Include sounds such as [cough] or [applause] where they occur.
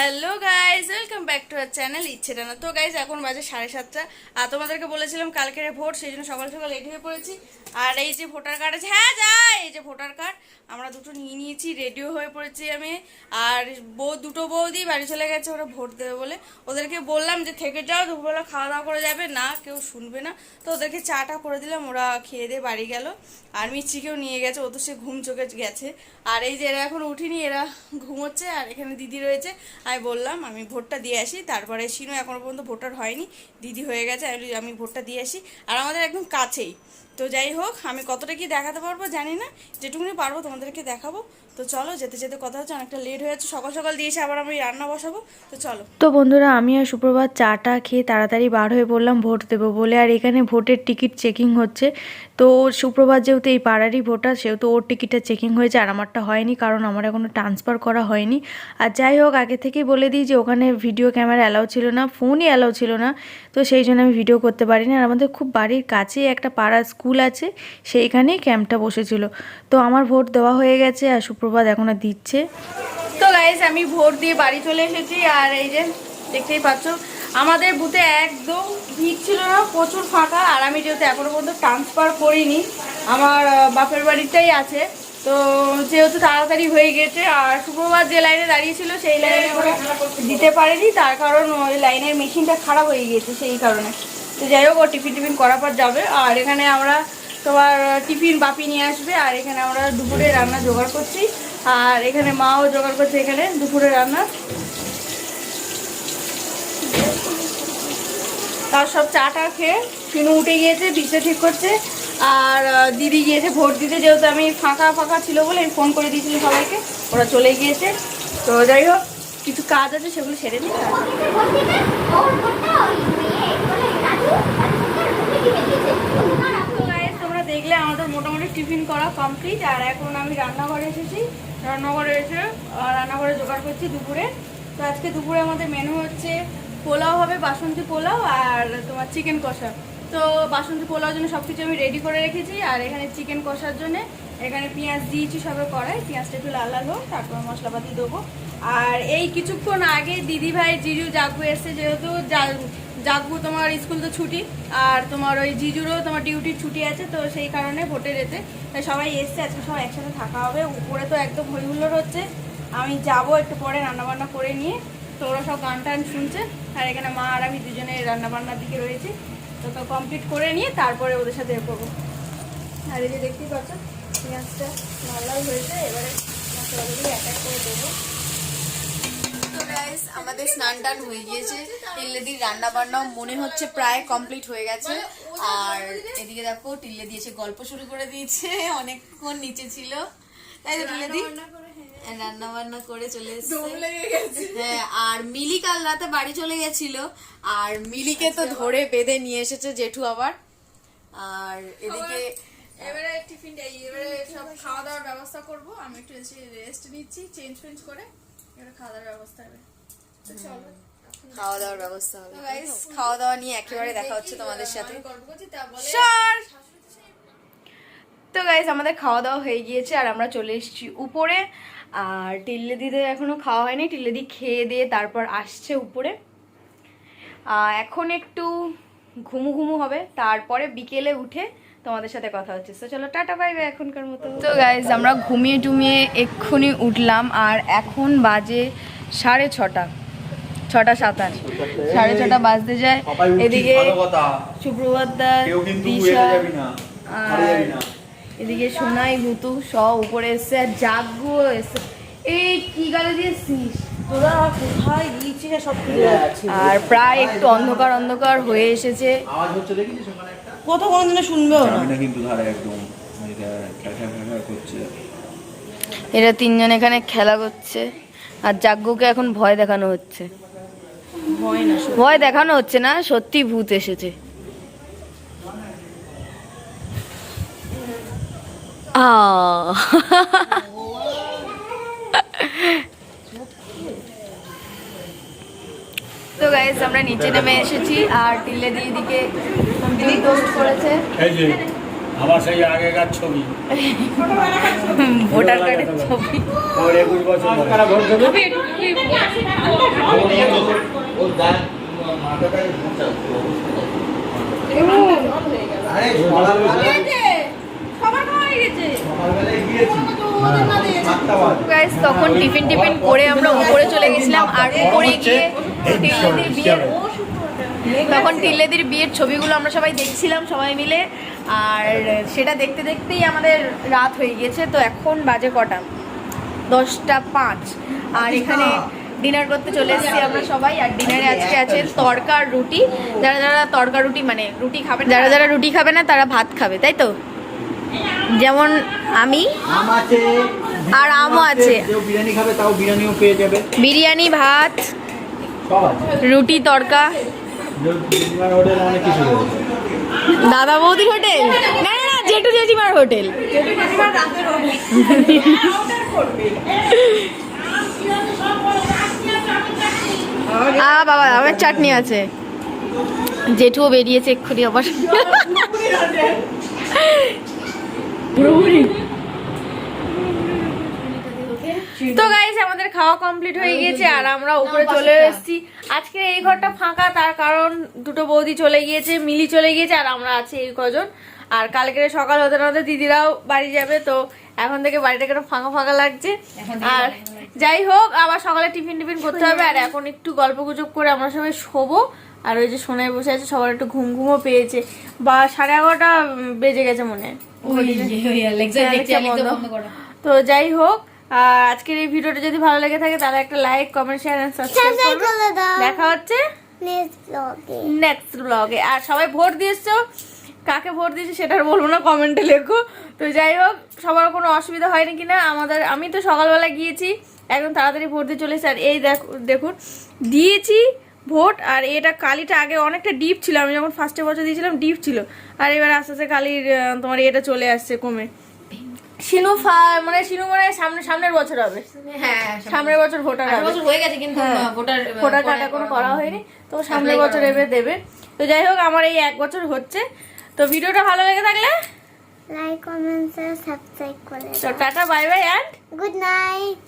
Hello guys welcome back to our channel ইচ্ছে না তো গাইজ এখন বাজে সাড়ে সাতটা। আর তোমাদেরকে বলেছিলাম কালকের ভোট, সেই জন্য সকাল সকাল রেডি হয়ে পড়েছি। আর এই যে ভোটার কার্ড আছে হ্যাঁ যাই, এই যে ভোটার কার্ড আমরা দুটো নিয়ে নিয়েছি রেডিও হয়ে পড়েছি আমি। আর বউ, দুটো বৌদি, বাড়ি চলে গেছে, ওরা ভোট দেবে বলে। ওদেরকে বললাম যে, থেকে যাও, দুপুরবেলা খাওয়া দাওয়া করে যাবে। না, কেউ শুনবে না। তো ওদেরকে চাটা করে দিলাম, ওরা খেয়ে দিয়ে বাড়ি গেল। আর মিষ্টিকেও নিয়ে গেছে, ও তো সে ঘুম চোখে গেছে। আর এই যে এরা এখন উঠিনি, এরা ঘুমোচ্ছে, আর এখানে দিদি রয়েছে। আমি বললাম, আমি ভোটটা দিয়ে আসি। তারপরে শিনু এখনও পর্যন্ত ভোটার হয়নি। দিদি হয়ে গেছে আমি ভোটটা দিয়ে আসি। আর আমাদের একদম কাছেই। তো যাই হোক, আমি কতটা কি দেখাতে পারব জানি না। যেটুকুনি পারব তোমাদেরকে দেখাবো। তো চলো, যেতে যেতে কথা হচ্ছে, অনেকটা লেট হয়ে যাচ্ছে। সকাল সকাল দিয়েছে আবার আমি রান্না বসাবো। তো চলো। তো বন্ধুরা, আমি আর সুপ্রভাত চাটা খেয়ে তাড়াতাড়ি বার হয়ে পড়লাম ভোট দেবো বলে। আর এখানে ভোটের টিকিট চেকিং হচ্ছে। তো সুপ্রভাত যেহেতু এই পাড়ারই ভোটার, সেহেতু ওর টিকিটটা চেকিং হয়েছে আর আমারটা হয়নি, কারণ আমার এখনও ট্রান্সফার করা হয়নি। আর যাই হোক, আগে থেকেই বলে দিই যে ওখানে ভিডিও ক্যামেরা অ্যালাউ ছিল না ফোনই অ্যালাউ ছিল না। তো সেই জন্য আমি ভিডিও করতে পারিনি। আর আমাদের খুব বাড়ির কাছেই একটা পাড়ার স্কুল আছে, সেইখানেই ক্যাম্পটা বসেছিল। তো আমার ভোট দেওয়া হয়ে গেছে আর সুপ্রভাত এখনও দিচ্ছে। তো গাইজ আমি ভোট দিয়ে বাড়ি চলে এসেছি আর এই যে দেখতেই পাচ্ছ, আমাদের বুথে একদম ভিড় ছিল না, প্রচুর ফাঁকা আর আমি যেহেতু এখনও পর্যন্ত ট্রান্সফার করিনি, আমার বাপের বাড়িতেই আছে। তো যেহেতু তাড়াতাড়ি হয়ে গেছে আর শুক্রবার যে লাইনে দাঁড়িয়েছিল, সেই লাইনে দিতে পারেনি, তার কারণ ওই লাইনের মেশিনটা খারাপ হয়ে গিয়েছে, সেই কারণে। তো যাই হোক, ও টিফিন টিফিন করার পর যাবে। আর এখানে আমরা তোমার টিফিন বাপি নিয়ে আসবে, আর এখানে আমরা দুপুরে রান্না জোগাড় করছি। আর এখানে মাও জোগাড় করছে এখানে দুপুরে রান্না। তার সব চাটা খেয়ে ফিনু উঠে গিয়েছে বিছনা ঠিক করছে। আর দিদি গিয়েছে ভোট দিতে, যেহেতু আমি ফাঁকা ফাঁকা ছিল বলে আমি ফোন করে দিয়েছিলাম সবাইকে, ওরা চলে গিয়েছে। তো যাই হোক, কিছু কাজ আছে সেগুলো সেরে নিই। তোমরা দেখলে আমাদের মোটামুটি টিফিন করা কমপ্লিট আর এখন আমি রান্নাঘরে এসেছি। রান্নাঘরে এসে রান্নাঘরে জোগাড় করছি দুপুরে। তো আজকে দুপুরে আমাদের মেনু হচ্ছে পোলাও হবে, বাসন্তী পোলাও আর তোমার চিকেন কষা। তো বাসন্তী পোলাওর জন্য সব কিছু আমি রেডি করে রেখেছি, আর এখানে চিকেন কষার জন্য এখানে পেঁয়াজ দিয়েছি সবে কড়াই। পেঁয়াজটা একটু লাল লাল হোক, তারপর মশলাপাতি দেবো। আর এই কিছুক্ষণ আগে দিদি ভাই জিজু জাগু এসছে, যেহেতু জাগবু, তোমার স্কুল তো ছুটি, আর তোমার ওই জিজুরও তোমার ডিউটির ছুটি আছে, তো সেই কারণে ভোটে যেতে তাই সবাই এসছে, আজকে সবাই একসাথে থাকা হবে, উপরে তো একদম হইহুল্লোর হচ্ছে। আমি যাব একটু পরে রান্নাবান্না করে নিয়ে, তো ওরা সব গান টান শুনছে, আর এখানে মা আর আমি দুজনে রান্নাবান্নার দিকে রয়েছি। তো তো কমপ্লিট করে নিয়ে তারপরে ওদের সাথে এ করব। আর এই যে দেখতেই পাচ্ছ, পেঁয়াজটা লাল হয়েছে, এবারে মশলাগুলো এক এক করে দেবো। গাইস আমাদের স্নান টান হয়ে গিয়েছে। টিল্লেদির রান্না বান্নাও মনে হচ্ছে প্রায় কমপ্লিট হয়ে গেছে। আর এদিকে দেখো টিল্লে দিয়েছে গল্প শুরু করে দিয়েছে অনেকক্ষণ নিচে ছিল। তাই তো টিল্লেদি? রান্না বান্না করে চলে এসেছে। হ্যাঁ আর মিলি কাল রাতে বাড়ি চলে গেছিল। আর মিলিকে তো ধরে বেঁধে নিয়ে এসেছে জেঠু আবার। আর এদিকে এবারে টিফিনটা এবারে সব খাওয়া দাওয়ার ব্যবস্থা করব। আমি একটু রেস্ট নিচ্ছি চেঞ্জ ফেঞ্জ করে এবারে খাওয়া দাওয়ার ব্যবস্থা হবে। চলো। খাওয়া দাওয়ার ব্যবস্থা হবে। খাওয়া দাওয়া নিয়ে একেবারে দেখা হচ্ছে তোমাদের সাথে। তা গাইস আমাদের খাওয়া দাওয়া হয়ে গিয়েছে আর আমরা চলে এসেছি উপরে। আর টিল্লে দিদের এখনও খাওয়া হয়নি টিল্লে দি খেয়ে দিয়ে তারপর আসছে উপরে। এখন একটু ঘুমু ঘুমু হবে তারপরে বিকেলে উঠে তোমাদের সাথে কথা হচ্ছে। তো চলো টাটা পাইবে এখনকার মতো। তো গাইজ আমরা ঘুমিয়ে টুমিয়ে এক্ষুনি উঠলাম আর এখন বাজে সাড়ে ছটা। ছটা সাতাশ সাড়ে ছটা বাজতে যায়। এদিকে সুপ্রভাত দা কেউ কিন্তু দিশা আর এদিকে সোনাই ভুতু সব উপরে এসছে আর জাগু এসছে। এই কি গালে দিয়েছিস তোরা কোথায় গিয়েছিস সব আর প্রায় একটু অন্ধকার অন্ধকার হয়ে এসেছে। কত কোনদিনও শুনবেও না। কিন্তু ধারে একদম এরা তিনজন এখানে খেলা করছে। আর জাগ্গুকে এখন ভয় দেখানো হচ্ছে। ভয় দেখানো হচ্ছে না সত্যি ভূত এসেছে। তো গাইস আমরা নিচে নেমে এসেছি আর টিল্লে দিদিকে টোস্ট করেছে। আমার সেই আগেকার ছবি। ভোটার কার্ডের ছবি। ওর একুশ বছর খাওয়া গাইস তখন টিফিন টিফিন করে আমরা উপরে চলে গেছিলাম আর উপরে গিয়ে তখন টিলেদির বিয়ের ছবিগুলো আমরা সবাই দেখছিলাম সবাই মিলে। আর সেটা দেখতে দেখতেই আমাদের রাত হয়ে গিয়েছে তো এখন বাজে কটা? দশটা পাঁচ। আর এখানে ডিনার করতে চলে এসেছি আমরা সবাই আর ডিনারে আজকে আছে তড়কা আর রুটি। যারা যারা তড়কা রুটি মানে রুটি খাবে যারা যারা রুটি খাবে না তারা ভাত খাবে তাই তো? যেমন আমি আর আমও আছে বিরিয়ানি খাবে তাও বিরিয়ানিও পেয়ে যাবে। বিরিয়ানি ভাত রুটি রয়েছে দাদা বৌদির হোটেল না না না জেঠু জেঠিমার হোটেল [laughs] বাবা, আমের চাটনি আছে। জেঠুও বেরিয়েছে এক্ষুনি আবার। তো গাইস আমাদের খাওয়া কমপ্লিট হয়ে গিয়েছে, আর আমরা উপরে চলে এসেছি। আজকে এই ঘরটা ফাঁকা, তার কারণ দুটো বৌদি চলে গিয়েছে, মিলি চলে গিয়েছে, আর আমরা আছি এই কজন। আর কালকে সকাল হতে না হতে দিদিরাও বাড়ি যাবে তো এখন থেকে বাড়িটা কেন ফাঁকা ফাঁকা লাগছে? আর যাই হোক আবার সকালে টিফিন টিফিন করতে হবে আর এখন একটু গল্প গুজব করে আমরা সবাই শোবো। আর ওই যে সোনায় বসে আছে সবার একটু ঘুম ঘুমও পেয়েছে। বা সাড়ে এগারোটা বেজে গেছে মনে হয়। তো যাই হোক আর আজকের এই ভিডিওটা যদি ভালো লেগে থাকে তাহলে একটা like comment share and subscribe করবে দেখা হচ্ছে নেক্সট ব্লগে আর সবাই ভোট দিয়েছ? কাকে ভোট দিয়েছি সেটা আর বলব না কমেন্টে লেখো। তো যাই হোক সবার কোনো অসুবিধা হয়নি কিনা আমাদের আমি তো সকালবেলা গিয়েছি একদম তাড়াতাড়ি ভোট দিয়ে চলে এসেছি। আর এই দেখ দেখুন দিয়েছি ভোট আর এটা কালিটা আগে অনেকটা ডিপ ছিল। আমি যখন ফার্স্টে বছর দিয়েছিলাম ডিপ ছিল। আর এবার আস্তে আস্তে কালির তোমার এটা চলে আসছে কমে। শিনু মানে শিনু মানে সামনে সামনের বছর হবে। হ্যাঁ সামনের বছর ভোটার হবে। বছর হয়ে গেছে কিন্তু হ্যাঁ। ভোটার ভোটার কার্ড এখনও করা হয়নি। তো সামনের বছর এবে দেবে। তো যাই হোক আমার এই এক বছর হচ্ছে। তো ভিডিওটা ভালো লেগে থাকলে লাইক কমেন্ট সাবস্ক্রাইব করে তো tata bye bye and good night